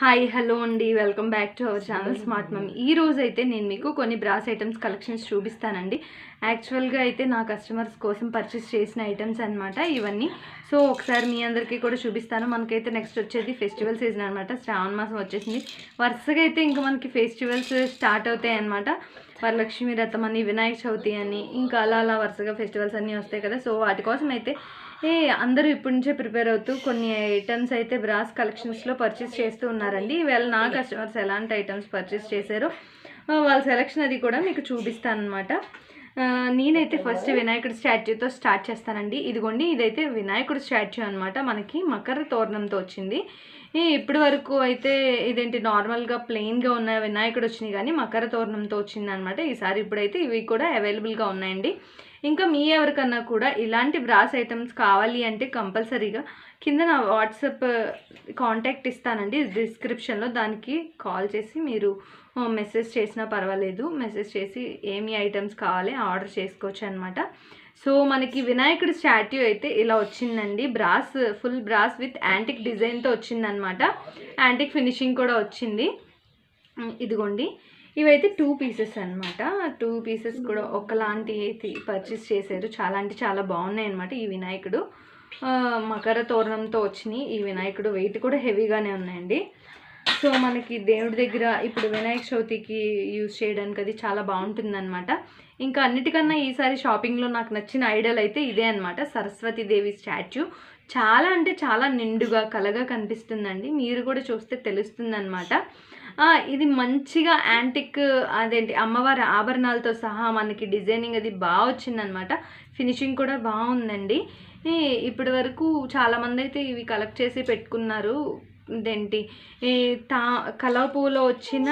Hi hello అండి. Welcome back to our channel smart mum ఈ రోజు అయితే నేను మీకు కొన్ని బ్రాస్ ఐటమ్స్ కలెక్షన్స్ చూపిస్తానండి. యాక్చువల్గా అయితే నా కస్టమర్స్ కోసం పర్చేస్ చేసిన ఐటమ్స్ అన్నమాట ఇవన్నీ. సో ఒకసారి మీ అందరికీ కూడా చూపిస్తాను. మనకైతే నెక్స్ట్ వచ్చేది ఫెస్టివల్ సీజన్ అనమాట శ్రావణ మాసం వచ్చేసింది. వరుసగా అయితే ఇంకా మనకి ఫెస్టివల్స్ స్టార్ట్ అవుతాయి అనమాట వరలక్ష్మి రథం అని వినాయక చవితి అని. ఇంకా అలా అలా వరుసగా ఫెస్టివల్స్ అన్నీ వస్తాయి కదా. సో వాటి కోసం అయితే ఏ అందరూ ఇప్పటి నుంచే ప్రిపేర్ అవుతూ కొన్ని ఐటమ్స్ అయితే బ్రాస్ కలెక్షన్స్లో పర్చేస్ చేస్తూ ఉన్నారండి. ఈవేళ నా కస్టమర్స్ ఎలాంటి ఐటమ్స్ పర్చేస్ చేశారో వాళ్ళ సెలెక్షన్ అది కూడా మీకు చూపిస్తాను అనమాట నేనైతే ఫస్ట్ వినాయకుడి స్టాచ్యూతో స్టార్ట్ చేస్తానండి. ఇదిగోండి ఇదైతే వినాయకుడి స్టాచ్యూ అనమాట మనకి మకర తోరణంతో వచ్చింది. ఇప్పటి వరకు అయితే ఇదేంటి నార్మల్గా ప్లెయిన్గా ఉన్న వినాయకుడు వచ్చినాయి కానీ మకర తోరణంతో వచ్చింది అనమాట ఈసారి ఇప్పుడైతే ఇవి కూడా అవైలబుల్గా ఉన్నాయండి. ఇంకా మీ ఎవరికన్నా కూడా ఇలాంటి బ్రాస్ ఐటమ్స్ కావాలి అంటే కంపల్సరీగా కింద నా వాట్సాప్ కాంటాక్ట్ ఇస్తానండి. డిస్క్రిప్షన్లో దానికి కాల్ చేసి మీరు మెసేజ్ చేసినా పర్వాలేదు. మెసేజ్ చేసి ఏమి ఐటమ్స్ కావాలి ఆర్డర్ చేసుకోవచ్చు అనమాట సో మనకి వినాయకుడి స్టాట్యూ అయితే ఇలా వచ్చిందండి. Brass full brass with antique డిజైన్తో వచ్చిందనమాట యాంటిక్ ఫినిషింగ్ కూడా వచ్చింది. ఇదిగోండి. ఇవైతే టూ పీసెస్ అన్నమాట. టూ పీసెస్ కూడా ఒకలాంటి అయితే పర్చేస్ చేశారు. చాలా అంటే చాలా బాగున్నాయి అనమాట ఈ వినాయకుడు. మకర తోరణంతో వచ్చినాయి. ఈ వినాయకుడు వెయిట్ కూడా హెవీగానే ఉన్నాయండి. సో మనకి దేవుడి దగ్గర ఇప్పుడు వినాయక చవితికి యూజ్ చేయడానికి అది చాలా బాగుంటుందన్నమాట. ఇంకా అన్నిటికన్నా ఈసారి షాపింగ్లో నాకు నచ్చిన ఐడల్ అయితే ఇదే అనమాట సరస్వతీదేవి స్టాచ్యూ చాలా అంటే చాలా నిండుగా కలగా కనిపిస్తుందండి. మీరు కూడా చూస్తే తెలుస్తుందన్నమాట. ఇది మంచిగా యాంటిక్ అదేంటి అమ్మవారి ఆభరణాలతో సహా మనకి డిజైనింగ్ అది బాగా వచ్చిందనమాట. ఫినిషింగ్ కూడా బాగుందండి. ఇప్పటి వరకు చాలామంది అయితే ఇవి కలెక్ట్ చేసి పెట్టుకున్నారు. ఇదేంటి ఈ తా కలవ పువ్వులో వచ్చిన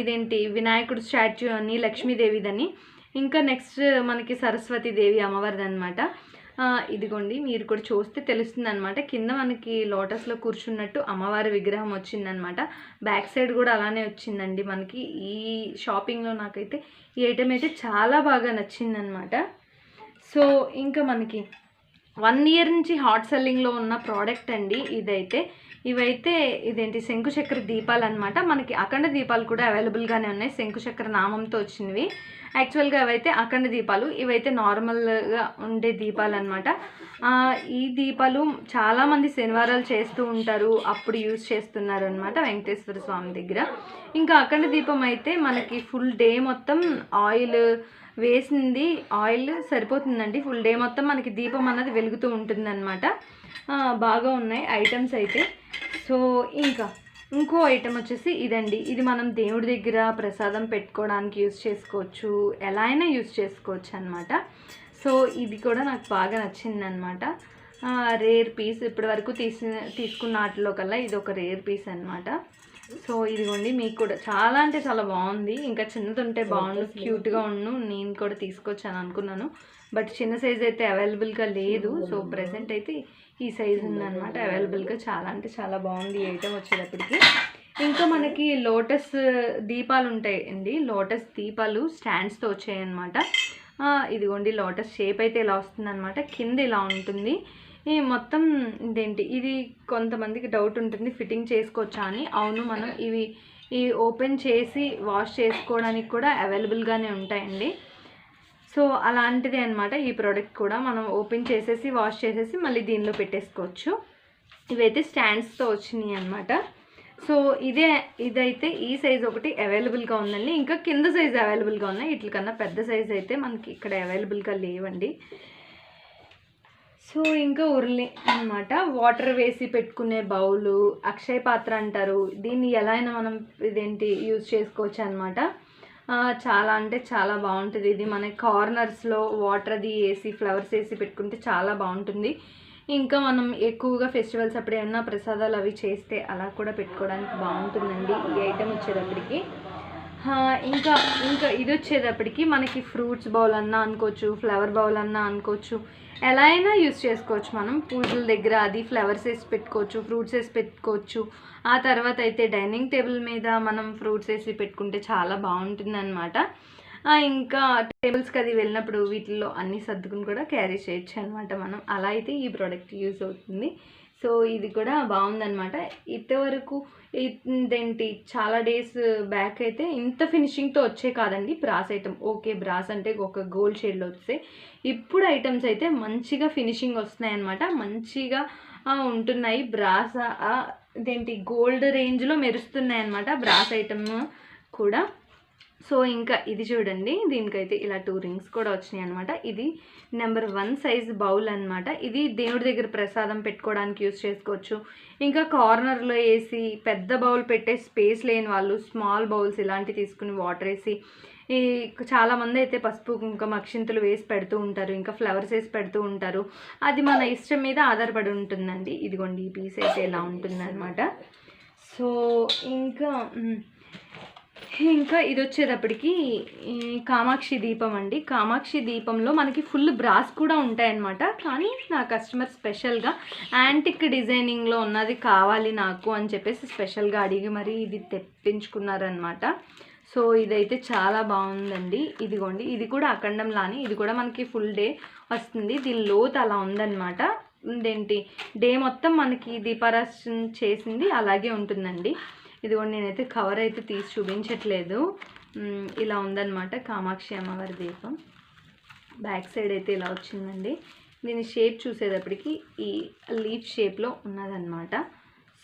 ఇదేంటి వినాయకుడు స్టాచ్యూ అని లక్ష్మీదేవిదని ఇంకా నెక్స్ట్ మనకి సరస్వతీదేవి అమ్మవారిది అనమాట ఇదిగోండి మీరు కూడా చూస్తే తెలుస్తుంది అనమాట కింద మనకి లోటస్లో కూర్చున్నట్టు అమ్మవారి విగ్రహం వచ్చిందనమాట బ్యాక్ సైడ్ కూడా అలానే వచ్చిందండి మనకి. ఈ షాపింగ్లో నాకైతే ఈ ఐటెం అయితే చాలా బాగా నచ్చిందనమాట సో ఇంకా మనకి వన్ ఇయర్ నుంచి హాట్ సెల్లింగ్లో ఉన్న ప్రోడక్ట్ అండి ఇదైతే. ఇవైతే ఇదేంటి శంకుచక్ర దీపాలు అనమాట మనకి అఖండ దీపాలు కూడా అవైలబుల్గానే ఉన్నాయి. శంకుచక్ర నామంతో వచ్చినవి. యాక్చువల్గా అవైతే అఖండ దీపాలు ఇవైతే నార్మల్గా ఉండే దీపాలు అనమాట ఈ దీపాలు చాలామంది శనివారాలు చేస్తూ ఉంటారు. అప్పుడు యూజ్ చేస్తున్నారు అనమాట వెంకటేశ్వర స్వామి దగ్గర. ఇంకా అఖండ దీపం అయితే మనకి ఫుల్ డే మొత్తం ఆయిల్ వేసింది ఆయిల్ సరిపోతుందండి. ఫుల్ డే మొత్తం మనకి దీపం అన్నది వెలుగుతూ ఉంటుందన్నమాట. ఆ, బాగా ఉన్నాయి ఐటమ్స్ అయితే. సో ఇంకా ఇంకో ఐటమ్ వచ్చేసి ఇదండి. ఇది మనం దేవుడి దగ్గర ప్రసాదం పెట్టుకోవడానికి యూస్ చేసుకోవచ్చు. ఎలా అయినా యూస్ చేసుకోవచ్చు అనమాట సో ఇది కూడా నాకు బాగా నచ్చిందనమాట రేర్ పీస్ ఇప్పటి వరకు తీసిన తీసుకున్న వాటిలో కల్లా ఇది ఒక రేర్ పీస్ అనమాట సో ఇదిగోండి మీకు కూడా చాలా అంటే చాలా బాగుంది. ఇంకా చిన్నది ఉంటే బాగుండు క్యూట్గా ఉండు నేను కూడా తీసుకొచ్చాను అనుకున్నాను. బట్ చిన్న సైజ్ అయితే అవైలబుల్గా లేదు. సో ప్రజెంట్ అయితే ఈ సైజ్ ఉందన్నమాట. అవైలబుల్గా చాలా అంటే చాలా బాగుంది ఈ ఐటమ్ వచ్చేటప్పటికి. ఇంకా మనకి లోటస్ దీపాలు ఉంటాయి అండి లోటస్ దీపాలు స్టాండ్స్తో వచ్చాయన్నమాట. ఇదిగోండి లోటస్ షేప్ అయితే ఇలా వస్తుందన్నమాట. కింద ఇలా ఉంటుంది. ఈ మొత్తం ఇదేంటి? ఇది కొంతమందికి డౌట్ ఉంటుంది. ఫిట్టింగ్ చేసుకోవచ్చా అని. అవును మనం ఇవి ఈ ఓపెన్ చేసి వాష్ చేసుకోవడానికి కూడా అవైలబుల్గానే ఉంటాయండి. సో అలాంటిదే అనమాట ఈ ప్రోడక్ట్ కూడా. మనం ఓపెన్ చేసేసి వాష్ చేసేసి మళ్ళీ దీనిలో పెట్టేసుకోవచ్చు. ఇవైతే స్టాండ్స్తో వచ్చినాయి అనమాట సో ఇదే ఇదైతే ఈ సైజ్ ఒకటి అవైలబుల్గా ఉందండి. ఇంకా కింద సైజ్ అవైలబుల్గా ఉన్నాయి. వీటికన్నా పెద్ద సైజ్ అయితే మనకి ఇక్కడ అవైలబుల్గా లేవండి. సో ఇంకా ఉర్లి అన్నమాట. వాటర్ వేసి పెట్టుకునే బౌలు అక్షయ పాత్ర అంటారు. దీన్ని ఎలా అయినా మనం ఇదేంటి యూజ్ చేసుకోవచ్చు అనమాట చాలా అంటే చాలా బాగుంటుంది. ఇది మన కార్నర్స్లో వాటర్ అది వేసి ఫ్లవర్స్ వేసి పెట్టుకుంటే చాలా బాగుంటుంది. ఇంకా మనం ఎక్కువగా ఫెస్టివల్స్ అప్పుడు ఏమన్నా ప్రసాదాలు అవి చేస్తే అలా కూడా పెట్టుకోవడానికి బాగుంటుందండి ఈ ఐటెం వచ్చేటప్పటికి. ఇంకా ఇంకా ఇది వచ్చేటప్పటికి మనకి ఫ్రూట్స్ బౌల్ అన్నా అనుకోవచ్చు ఫ్లవర్ బౌల్ అన్నా అనుకోవచ్చు ఎలా అయినా యూస్ చేసుకోవచ్చు మనం. పూజల దగ్గర అది ఫ్లవర్స్ వేసి పెట్టుకోవచ్చు ఫ్రూట్స్ వేసి పెట్టుకోవచ్చు. ఆ తర్వాత అయితే డైనింగ్ టేబుల్ మీద మనం ఫ్రూట్స్ వేసి పెట్టుకుంటే చాలా బాగుంటుంది అనమాట ఇంకా టేబుల్స్కి అది వెళ్ళినప్పుడు వీటిల్లో అన్ని సర్దుకుని కూడా క్యారీ చేయొచ్చు అనమాట మనం. అలా అయితే ఈ ప్రోడక్ట్ యూజ్ అవుతుంది. సో ఇది కూడా బాగుందనమాట ఇంతవరకు ఇదేంటి చాలా డేస్ బ్యాక్ అయితే ఇంత ఫినిషింగ్తో వచ్చే కాదండి బ్రాస్ ఐటమ్ ఓకే బ్రాస్ అంటే ఒక గోల్డ్ షేడ్లో వస్తే ఇప్పుడు ఐటమ్స్ అయితే మంచిగా ఫినిషింగ్ వస్తున్నాయి అనమాట మంచిగా ఉంటున్నాయి. బ్రాస్ ఇదేంటి గోల్డ్ రేంజ్లో మెరుస్తున్నాయి అనమాట బ్రాస్ ఐటమ్ కూడా. సో ఇంకా ఇది చూడండి. దీనికైతే ఇలా టూ రింగ్స్ కూడా వచ్చినాయి అనమాట ఇది నెంబర్ వన్ సైజ్ బౌల్ అన్నమాట. ఇది దేవుడి దగ్గర ప్రసాదం పెట్టుకోవడానికి యూస్ చేసుకోవచ్చు. ఇంకా కార్నర్లో వేసి పెద్ద బౌల్ పెట్టే స్పేస్ లేని వాళ్ళు స్మాల్ బౌల్స్ ఇలాంటివి తీసుకుని వాటర్ వేసి ఈ చాలామంది అయితే పసుపు కుంకుమ అక్షింతలు వేసి పెడుతూ ఉంటారు. ఇంకా ఫ్లవర్స్ వేసి పెడుతూ ఉంటారు. అది మన ఇష్టం మీద ఆధారపడి ఉంటుందండి. ఇదిగోండి ఈ పీస్ అయితే ఇలా ఉంటుందన్నమాట. సో ఇంకా ఇంకా ఇది వచ్చేటప్పటికి ఈ కామాక్షి దీపం అండి. కామాక్షి దీపంలో మనకి ఫుల్ బ్రాస్ కూడా ఉంటాయన్నమాట. కానీ నా కస్టమర్ స్పెషల్గా యాంటిక్ డిజైనింగ్లో ఉన్నది కావాలి నాకు అని చెప్పేసి స్పెషల్గా అడిగి మరి ఇది తెప్పించుకున్నారనమాట సో ఇదైతే చాలా బాగుందండి. ఇదిగోండి ఇది కూడా అఖండం లాని ఇది కూడా మనకి ఫుల్ డే వస్తుంది. దీని లోత్ అలా ఉందన్నమాట. ఇదేంటి? డే మొత్తం మనకి దీపారాశన చేసింది అలాగే ఉంటుందండి. ఇదిగోండి నేనైతే కవర్ అయితే తీసి చూపించట్లేదు. ఇలా ఉందన్నమాట కామాక్షి అమ్మవారి దీపం. బ్యాక్ సైడ్ అయితే ఇలా వచ్చిందండి. దీని షేప్ చూసేటప్పటికి ఈ లీఫ్ షేప్లో ఉన్నదన్నమాట.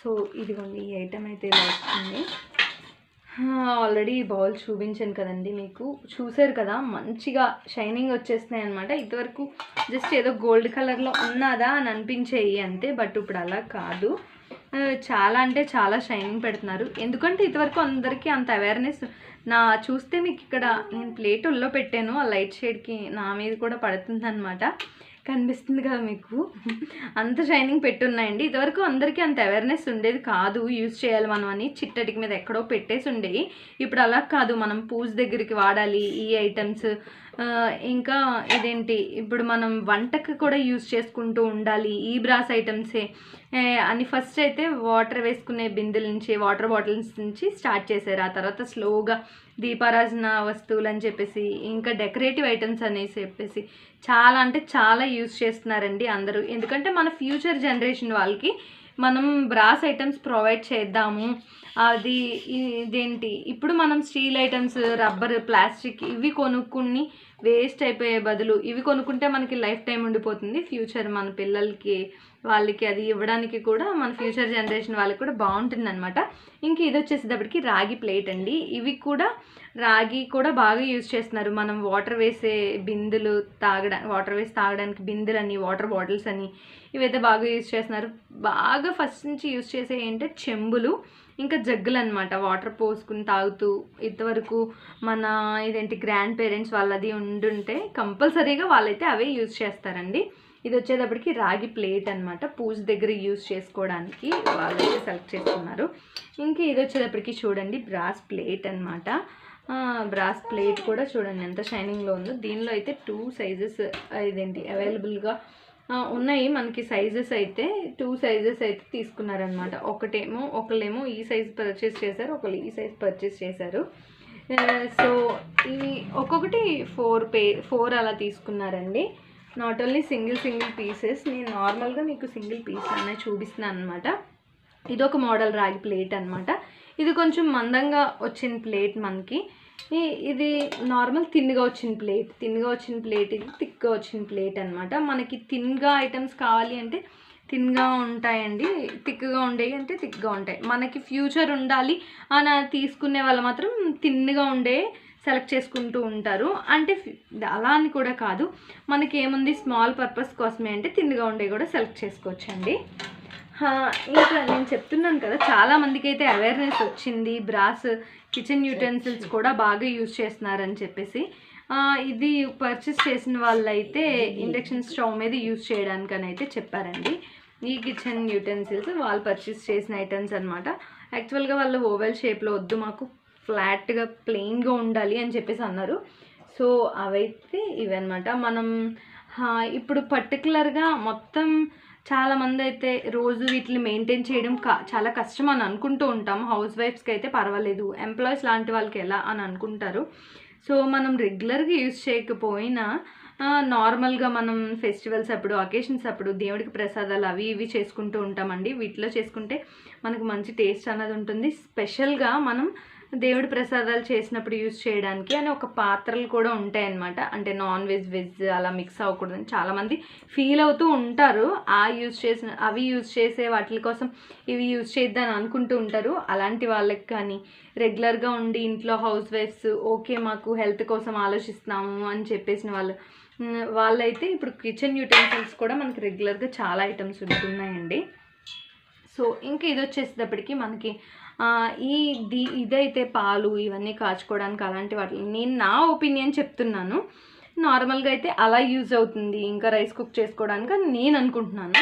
సో ఇదిగోండి ఈ ఐటెం అయితే ఇలా వచ్చింది. ఆల్రెడీ ఈ బౌల్ చూపించాను కదండి మీకు. చూసారు కదా మంచిగా షైనింగ్ వచ్చేస్తున్నాయి అనమాట ఇదివరకు జస్ట్ ఏదో గోల్డ్ కలర్లో ఉన్నదా అని అనిపించేయి అంతే బట్ ఇప్పుడు అలా కాదు. చాలా అంటే చాలా షైనింగ్ పెడుతున్నారు. ఎందుకంటే ఇదివరకు అందరికీ అంత అవేర్నెస్ నా చూస్తే మీకు ఇక్కడ నేను ప్లేట్ ఉల్లో పెట్టాను ఆ లైట్ షేడ్కి నా మీద కూడా పడుతుంది అనమాట కనిపిస్తుంది కదా మీకు. అంత షైనింగ్ పెట్టున్నాయండి. ఇదివరకు అందరికీ అంత అవేర్నెస్ ఉండేది కాదు. యూజ్ చేయాలి మనం అని చిట్టటికి మీద ఎక్కడో పెట్టేసి ఉండేవి. ఇప్పుడు అలా కాదు. మనం పూజ దగ్గరికి వాడాలి. ఈ ఐటమ్స్ ఇంకా ఇదేంటి? ఇప్పుడు మనం వంటకు కూడా యూజ్ చేసుకుంటూ ఉండాలి. ఈ బ్రాస్ ఐటమ్సే అని ఫస్ట్ అయితే వాటర్ వేసుకునే బిందెల నుంచి వాటర్ బాటిల్స్ నుంచి స్టార్ట్ చేశారు. ఆ తర్వాత స్లోగా దీపారాజన వస్తువులు అని చెప్పేసి ఇంకా డెకరేటివ్ ఐటమ్స్ అనేసి చెప్పేసి చాలా అంటే చాలా యూజ్ చేస్తున్నారండి అందరూ. ఎందుకంటే మన ఫ్యూచర్ జనరేషన్ వాళ్ళకి మనం బ్రాస్ ఐటమ్స్ ప్రొవైడ్ చేద్దాము. అది ఇదేంటి? ఇప్పుడు మనం స్టీల్ ఐటమ్స్ రబ్బర్ ప్లాస్టిక్ ఇవి కొనుక్కుని వేస్ట్ అయిపోయే బదులు ఇవి కొనుక్కుంటే మనకి లైఫ్ టైం ఉండిపోతుంది. ఫ్యూచర్ మన పిల్లలకి వాళ్ళకి అది ఇవ్వడానికి కూడా మన ఫ్యూచర్ జనరేషన్ వాళ్ళకి కూడా బాగుంటుంది అనమాట ఇంక ఇది వచ్చేసేటప్పటికి రాగి ప్లేట్ అండి. ఇవి కూడా రాగి కూడా బాగా యూజ్ చేస్తున్నారు. మనం వాటర్ వేసే బిందెలు తాగడా వాటర్ వేసి తాగడానికి బిందులు అని వాటర్ బాటిల్స్ అని ఇవైతే బాగా యూజ్ చేస్తున్నారు. బాగా ఫస్ట్ నుంచి యూజ్ చేసే ఏంటంటే చెంబులు. ఇంకా జగ్గులు అనమాట వాటర్ పోసుకుని తాగుతూ ఇంతవరకు మన ఇదేంటి గ్రాండ్ పేరెంట్స్ వాళ్ళది ఉండుంటే కంపల్సరీగా వాళ్ళైతే అవే యూజ్ చేస్తారండి. ఇది వచ్చేటప్పటికి రాగి ప్లేట్ అనమాట పూజ దగ్గర యూజ్ చేసుకోవడానికి వాళ్ళైతే సెలెక్ట్ చేసుకున్నారు. ఇంకా ఇది వచ్చేటప్పటికి చూడండి బ్రాస్ ప్లేట్ అనమాట బ్రాస్ ప్లేట్ కూడా చూడండి ఎంత షైనింగ్లో ఉందో. దీనిలో అయితే టూ సైజెస్ ఇదేంటి అవైలబుల్గా ఉన్నాయి మనకి సైజెస్ అయితే టూ సైజెస్ అయితే తీసుకున్నారనమాట ఒకటేమో ఒకళ్ళేమో ఈ సైజ్ పర్చేస్ చేశారు ఒకళ్ళు ఈ సైజ్ పర్చేస్ చేశారు. సో ఈ ఒక్కొక్కటి ఫోర్ పే ఫోర్ అలా తీసుకున్నారండి. Not only single single pieces నేను నార్మల్గా మీకు సింగిల్ పీస్ అనే చూపిస్తున్నాను అనమాట ఇది ఒక మోడల్ రాగి ప్లేట్ అనమాట ఇది కొంచెం మందంగా వచ్చిన ప్లేట్ మనకి. ఇది నార్మల్ తిన్గా వచ్చిన ప్లేట్ తిన్గా వచ్చిన ప్లేట్ ఇది థిక్గా వచ్చిన ప్లేట్ అనమాట మనకి తిన్గా ఐటమ్స్ కావాలి అంటే థిన్గా ఉంటాయండి. థిక్గా ఉండేవి అంటే థిక్గా ఉంటాయి. మనకి ఫ్యూచర్ ఉండాలి అని తీసుకునే వాళ్ళు మాత్రం తిన్గా ఉండే సెలెక్ట్ చేసుకుంటూ ఉంటారు. అంటే అలా అని కూడా కాదు. మనకి ఏముంది? స్మాల్ పర్పస్ కోసమే అంటే థిన్గా ఉండే కూడా సెలెక్ట్ చేసుకోవచ్చండి. ఇంకా నేను చెప్తున్నాను కదా చాలా మందికి అయితే అవేర్నెస్ వచ్చింది. బ్రాస్ కిచెన్ యూటెన్సిల్స్ కూడా బాగా యూజ్ చేస్తున్నారని చెప్పేసి. ఇది పర్చేస్ చేసిన వాళ్ళైతే ఇండక్షన్ స్టవ్ మీద యూజ్ చేయడానికని అయితే చెప్పారండి. ఈ కిచెన్ యూటెన్సిల్స్ వాళ్ళు పర్చేస్ చేసిన ఐటమ్స్ అనమాట యాక్చువల్గా వాళ్ళు ఓవెల్ షేప్లో వద్దు మాకు ఫ్లాట్గా ప్లెయిన్గా ఉండాలి అని చెప్పేసి అన్నారు. సో అవైతే ఇవన్నమాట. మనం ఇప్పుడు పర్టికులర్గా మొత్తం చాలామంది అయితే రోజు వీటిని మెయింటైన్ చేయడం చాలా కష్టం అని అనుకుంటూ ఉంటాం. హౌస్ వైఫ్స్కి అయితే పర్వాలేదు. ఎంప్లాయీస్ లాంటి వాళ్ళకి ఎలా అని అనుకుంటారు. సో మనం రెగ్యులర్గా యూజ్ చేయకపోయినా నార్మల్గా మనం ఫెస్టివల్స్ అప్పుడు అకేషన్స్ అప్పుడు దేవుడికి ప్రసాదాలు అవి ఇవి చేసుకుంటూ ఉంటామండి. వీటిలో చేసుకుంటే మనకు మంచి టేస్ట్ అన్నది ఉంటుంది. స్పెషల్గా మనం దేవుడి ప్రసాదాలు చేసినప్పుడు యూజ్ చేయడానికి అని ఒక పాత్రలు కూడా ఉంటాయన్నమాట. అంటే నాన్ వెజ్ వెజ్ అలా మిక్స్ అవ్వకూడదని చాలామంది ఫీల్ అవుతూ ఉంటారు. ఆ యూజ్ చేసిన అవి యూజ్ చేసే వాటి కోసం ఇవి యూజ్ చేద్దాని అనుకుంటూ ఉంటారు. అలాంటి వాళ్ళకి కానీ రెగ్యులర్గా ఉండి ఇంట్లో హౌస్ వైఫ్స్ ఓకే మాకు హెల్త్ కోసం ఆలోచిస్తున్నాము అని చెప్పేసిన వాళ్ళు వాళ్ళైతే ఇప్పుడు కిచెన్ యూటెన్సిల్స్ కూడా మనకి రెగ్యులర్గా చాలా ఐటమ్స్ ఉంటున్నాయండి. సో ఇంకా ఇది వచ్చేసేటప్పటికి మనకి ఈ ది ఇదైతే పాలు ఇవన్నీ కాచుకోవడానికి అలాంటి వాటి నేను నా ఒపీనియన్ చెప్తున్నాను. నార్మల్గా అయితే అలా యూజ్ అవుతుంది. ఇంకా రైస్ కుక్ చేసుకోవడానికి అని నేను అనుకుంటున్నాను.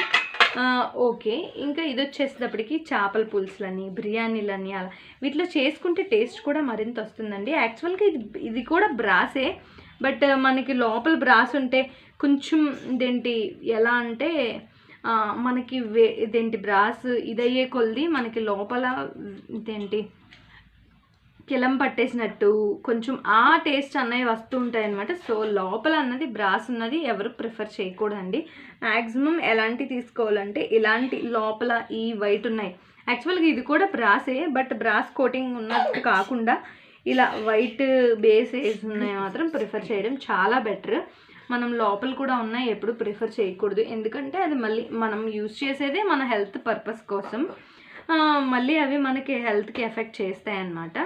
ఓకే. ఇంకా ఇది వచ్చేసేటప్పటికి చేపల పులుసులని బిర్యానీలని అలా. వీటిలో చేసుకుంటే టేస్ట్ కూడా మరింత వస్తుందండి. యాక్చువల్గా ఇది ఇది కూడా బ్రాసే. బట్ మనకి లోపల బ్రాస్ ఉంటే కొంచెం ఇదేంటి ఎలా అంటే మనకి వే ఇదేంటి బ్రాస్ ఇదయ్యే కొలిది మనకి లోపల ఇదేంటి కిలం పట్టేసినట్టు కొంచెం ఆ టేస్ట్ అన్నవి వస్తూ ఉంటాయి అనమాట సో లోపల అన్నది బ్రాస్ ఉన్నది ఎవరు ప్రిఫర్ చేయకూడదండి. మ్యాక్సిమం ఎలాంటి తీసుకోవాలంటే ఇలాంటి లోపల ఈ వైట్ ఉన్నాయి. యాక్చువల్గా ఇది కూడా బ్రాసే బట్ బ్రాస్ కోటింగ్ ఉన్నట్టు కాకుండా ఇలా వైట్ బేస్ వేసి ఉన్నాయి మాత్రం ప్రిఫర్ చేయడం చాలా బెటర్. మనం లోపల కూడా ఉన్నాయి ఎప్పుడు ప్రిఫర్ చేయకూడదు. ఎందుకంటే అది మళ్ళీ మనం యూజ్ చేసేదే మన హెల్త్ పర్పస్ కోసం. మళ్ళీ అవి మనకి హెల్త్కి ఎఫెక్ట్ చేస్తాయి అన్నమాట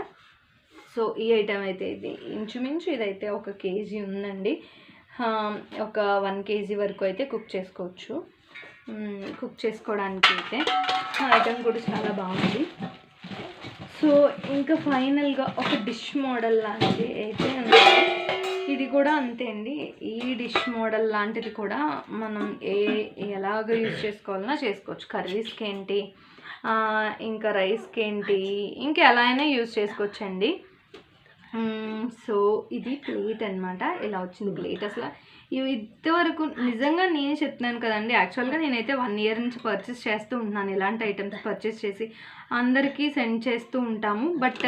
సో ఈ ఐటెం అయితే ఇది. ఇంచుమించు ఇదైతే ఒక కేజీ ఉందండి. ఒక వన్ కేజీ వరకు అయితే కుక్ చేసుకోవచ్చు. కుక్ చేసుకోవడానికి అయితే. ఆ ఐటెం కూడా చాలా బాగుంది. సో ఇంకా ఫైనల్గా ఒక డిష్ మోడల్ లాంటిది అయితే కూడా అంతే అండి. ఈ డిష్ మోడల్ లాంటిది కూడా మనం ఏ ఎలాగ యూజ్ చేసుకోవాలన్నా చేసుకోవచ్చు. కర్రీస్కి ఏంటి ఇంకా రైస్కి ఏంటి ఇంకా ఎలా అయినా యూజ్ చేసుకోవచ్చండి. సో ఇది ప్లేట్ అన్నమాట. ఇలా వచ్చింది ప్లేట్ అసలు. ఇవి ఇంతవరకు నిజంగా నేను చెప్తున్నాను కదండి. యాక్చువల్గా నేనైతే వన్ ఇయర్ నుంచి పర్చేస్ చేస్తూ ఉంటున్నాను. ఇలాంటి ఐటమ్స్ పర్చేస్ చేసి అందరికీ సెండ్ చేస్తూ ఉంటాము. బట్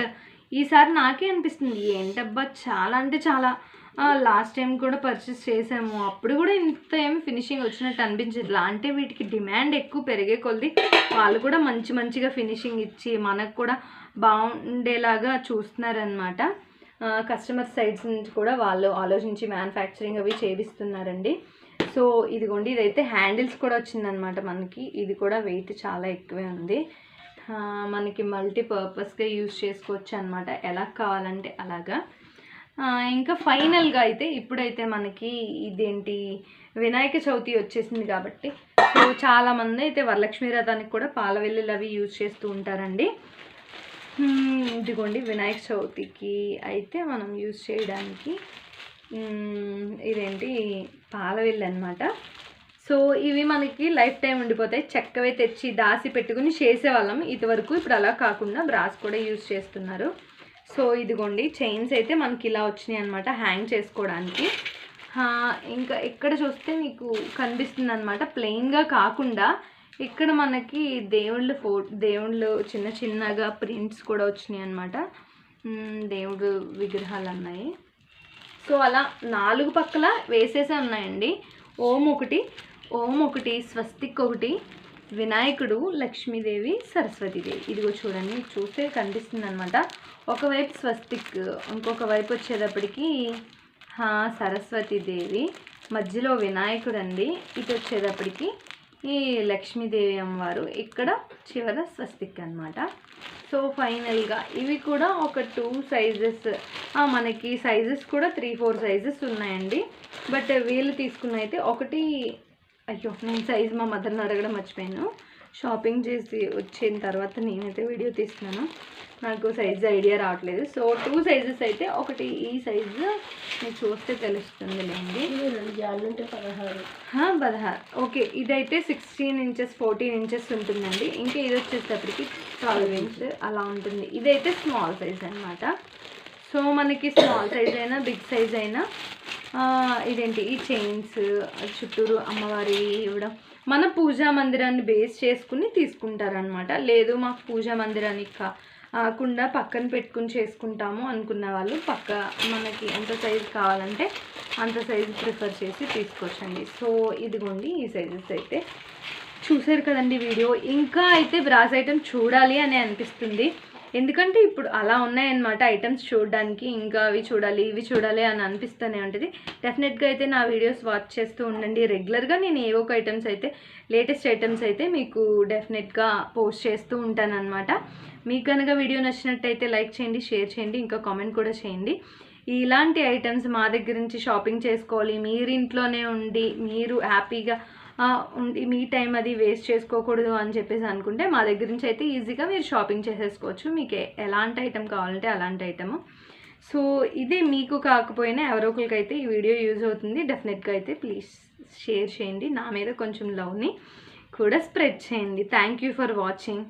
ఈసారి నాకే అనిపిస్తుంది. ఏంటబ్బా చాలా అంటే చాలా లాస్ట్ టైం కూడా పర్చేస్ చేసాము. అప్పుడు కూడా ఇంత ఏమి ఫినిషింగ్ వచ్చినట్టు అనిపించట్లా. అంటే వీటికి డిమాండ్ ఎక్కువ పెరిగే కొద్ది వాళ్ళు కూడా మంచి మంచిగా ఫినిషింగ్ ఇచ్చి మనకు కూడా బాగుండేలాగా చూస్తున్నారనమాట కస్టమర్ సైడ్స్ నుంచి కూడా వాళ్ళు ఆలోచించి మ్యానుఫ్యాక్చరింగ్ అవి చేపిస్తున్నారండి. సో ఇదిగోండి ఇదైతే హ్యాండిల్స్ కూడా వచ్చిందనమాట మనకి. ఇది కూడా వెయిట్ చాలా ఎక్కువే ఉంది. మనకి మల్టీపర్పస్గా యూజ్ చేసుకోవచ్చు అనమాట ఎలా కావాలంటే అలాగా. ఇంకా ఫైనల్గా అయితే ఇప్పుడైతే మనకి ఇదేంటి వినాయక చవితి వచ్చేసింది కాబట్టి సో చాలామంది అయితే వరలక్ష్మి రథానికి కూడా పాల అవి యూజ్ చేస్తూ ఉంటారండి. ఇదిగోండి వినాయక చవితికి అయితే మనం యూజ్ చేయడానికి ఇదేంటి పాలవెల్లి అనమాట సో ఇవి మనకి లైఫ్ టైం ఉండిపోతాయి. చెక్కవే తెచ్చి దాసి పెట్టుకుని చేసేవాళ్ళం. ఇదివరకు ఇప్పుడు అలా కాకుండా బ్రాస్ కూడా యూజ్ చేస్తున్నారు. సో ఇదిగోండి చైన్స్ అయితే మనకి ఇలా వచ్చినాయి అనమాట హ్యాంగ్ చేసుకోవడానికి. ఇంకా ఇక్కడ చూస్తే మీకు కనిపిస్తుంది అనమాట ప్లెయిన్గా కాకుండా ఇక్కడ మనకి దేవుళ్ళ ఫో దేవుళ్ళు చిన్న చిన్నగా ప్రింట్స్ కూడా వచ్చినాయి అనమాట దేవుడు విగ్రహాలు ఉన్నాయి సో అలా నాలుగు పక్కల వేసేసే ఉన్నాయండి. ఓం ఒకటి ఓం ఒకటి స్వస్తిక్ ఒకటి వినాయకుడు లక్ష్మీదేవి సరస్వతీదేవి ఇదిగో చూడండి చూస్తే కనిపిస్తుంది అనమాట ఒకవైపు స్వస్తిక్ ఇంకొక వైపు వచ్చేటప్పటికి సరస్వతీదేవి మధ్యలో వినాయకుడు అండి ఇటు వచ్చేటప్పటికి ఈ లక్ష్మీదేవి అమ్మవారు. ఇక్కడ చివర స్వస్తిక్ అన్నమాట. సో ఫైనల్గా ఇవి కూడా ఒక టూ సైజెస్ మనకి సైజెస్ కూడా త్రీ ఫోర్ సైజెస్ ఉన్నాయండి. బట్ వీళ్ళు తీసుకున్న అయితే ఒకటి అయ్యో నేను సైజ్ మా మదర్ని అడగడం మర్చిపోయాను. షాపింగ్ చేసి వచ్చిన తర్వాత నేనైతే వీడియో తీస్తున్నాను. నాకు సైజ్ ఐడియా రావట్లేదు. సో టూ సైజెస్ అయితే ఒకటి ఈ సైజు మీరు చూస్తే తెలుస్తుంది లేండి జాలుంటే పదహారు. పదహారు ఓకే ఇదైతే సిక్స్టీన్ ఇంచెస్ ఫోర్టీన్ ఇంచెస్ ఉంటుందండి. ఇంకా ఇది వచ్చేటప్పటికి ట్వెల్వ్ ఇంచ్ అలా ఉంటుంది. ఇదైతే స్మాల్ సైజ్ అన్నమాట. సో మనకి స్మాల్ సైజ్ అయినా బిగ్ సైజ్ అయినా ఇదేంటి ఈ చైన్స్ చుట్టూరు అమ్మవారి ఇవ్వడం మన పూజా మందిరాన్ని బేస్ చేసుకుని తీసుకుంటారనమాట లేదు మాకు పూజా మందిరానికి కాకుండా పక్కన పెట్టుకుని చేసుకుంటాము అనుకున్న వాళ్ళు పక్క మనకి ఎంత సైజు కావాలంటే అంత సైజు ప్రిఫర్ చేసి తీసుకోవచ్చండి. సో ఇదిగోండి ఈ సైజెస్ అయితే. చూసారు కదండి వీడియో. ఇంకా అయితే బ్రాస్ ఐటెం చూడాలి అని అనిపిస్తుంది. ఎందుకంటే ఇప్పుడు అలా ఉన్నాయన్నమాట ఐటమ్స్ చూడడానికి ఇంకా అవి చూడాలి ఇవి చూడాలి అని అనిపిస్తూనే ఉంటుంది. డెఫినెట్గా అయితే నా వీడియోస్ వాచ్ చేస్తూ ఉండండి. రెగ్యులర్గా నేను ఏవో ఒక ఐటమ్స్ అయితే లేటెస్ట్ ఐటమ్స్ అయితే మీకు డెఫినెట్గా పోస్ట్ చేస్తూ ఉంటానన్నమాట. మీకు కనుక వీడియో నచ్చినట్టయితే లైక్ చేయండి షేర్ చేయండి ఇంకా కామెంట్ కూడా చేయండి. ఇలాంటి ఐటమ్స్ మా దగ్గర నుంచి షాపింగ్ చేసుకోవాలి. మీరు ఇంట్లోనే ఉండి మీరు హ్యాపీగా మీ టైం అది వేస్ట్ చేసుకోకూడదు అని చెప్పేసి అనుకుంటే మా దగ్గర నుంచి అయితే ఈజీగా మీరు షాపింగ్ చేసేసుకోవచ్చు. మీకు ఎలాంటి ఐటమ్ కావాలంటే అలాంటి ఐటమ్. సో ఇదే మీకు కాకపోయినా ఎవరో ఒకరికైతే ఈ వీడియో యూజ్ అవుతుంది. డెఫినెట్గా అయితే ప్లీజ్ షేర్ చేయండి. నా మీద కొంచెం లవ్ని కూడా స్ప్రెడ్ చేయండి. Thank you for watching.